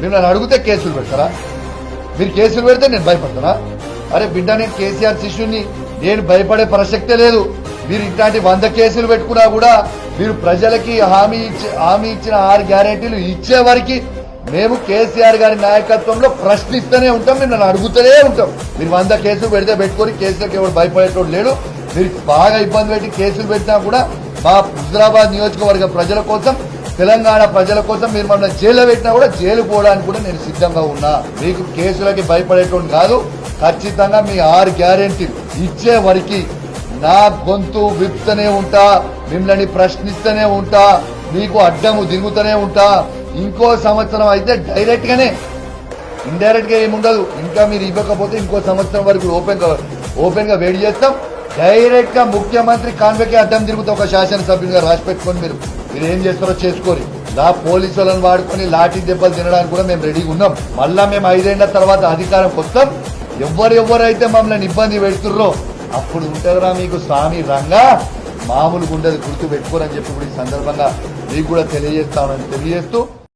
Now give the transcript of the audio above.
మీరు నన్ను అడిగితే కేసులు పెడతారా? మీరు కేసులు పెడితే నేను భయపడతానా? అరే బిడ్డ నేను కేసీఆర్ శిష్యుని నేను భయపడే ప్రసక్తే లేదు. మీరు ఇట్లాంటి వంద కేసులు పెట్టుకున్నా కూడా మీరు ప్రజలకి హామీ ఇచ్చి హామీ ఇచ్చిన ఆరు గ్యారెంటీలు ఇచ్చే వారికి మేము కేసీఆర్ గారి నాయకత్వంలో ప్రశ్నిస్తూనే ఉంటాం మిమ్మల్ని అడుగుతూనే ఉంటాం. మీరు వంద కేసులు పెడితే పెట్టుకొని కేసులకు ఎవరు భయపడేటోడు లేడు. మీరు బాగా ఇబ్బంది పెట్టి కేసులు పెట్టినా కూడా మా హుజరాబాద్ నియోజకవర్గ ప్రజల కోసం తెలంగాణ ప్రజల కోసం మీరు మమ్మల్ని జైల్లో పెట్టినా కూడా జైలు పోవడానికి కూడా నేను సిద్ధంగా ఉన్నా. మీకు కేసులకి భయపడేటువంటి కాదు ఖచ్చితంగా మీ ఆరు గ్యారెంటీలు ఇచ్చే వరకు నా గొంతు విప్తూనే ఉంటా మిమ్మల్ని ప్రశ్నిస్తూనే ఉంటా మీకు అడ్డము దిగుతూనే ఉంటా. ఇంకో సంవత్సరం అయితే డైరెక్ట్ గానే ఇండైరెక్ట్గా ఏముండదు. ఇంకా మీరు ఇవ్వకపోతే ఇంకో సంవత్సరం వరకు ఓపెన్ ఓపెన్గా ఓపెన్గా వేడి చేస్తాం. డైరెక్ట్గా ముఖ్యమంత్రి కాన్వెకే అడ్డం తిరుగుతూ ఒక శాసనసభ్యులుగా రాసి పెట్టుకొని మీరు మీరు ఏం చేస్తారో చేసుకోరి. లా పోలీసు వాళ్ళని వాడుకొని లాఠీ దెబ్బలు తినడానికి కూడా మేము రెడీగా ఉన్నాం. మళ్ళా మేము ఐదేళ్ళ తర్వాత అధికారం వస్తాం ఎవరెవరైతే మమ్మల్ని ఇబ్బంది పెడుతుర్రో అప్పుడు ఉంటుందిరా మీకు స్వామి రంగా. మామూలుగా ఉండదు గుర్తు పెట్టుకోరని చెప్పి ఇప్పుడు ఈ సందర్భంగా మీకు కూడా తెలియజేస్తామని తెలియజేస్తూ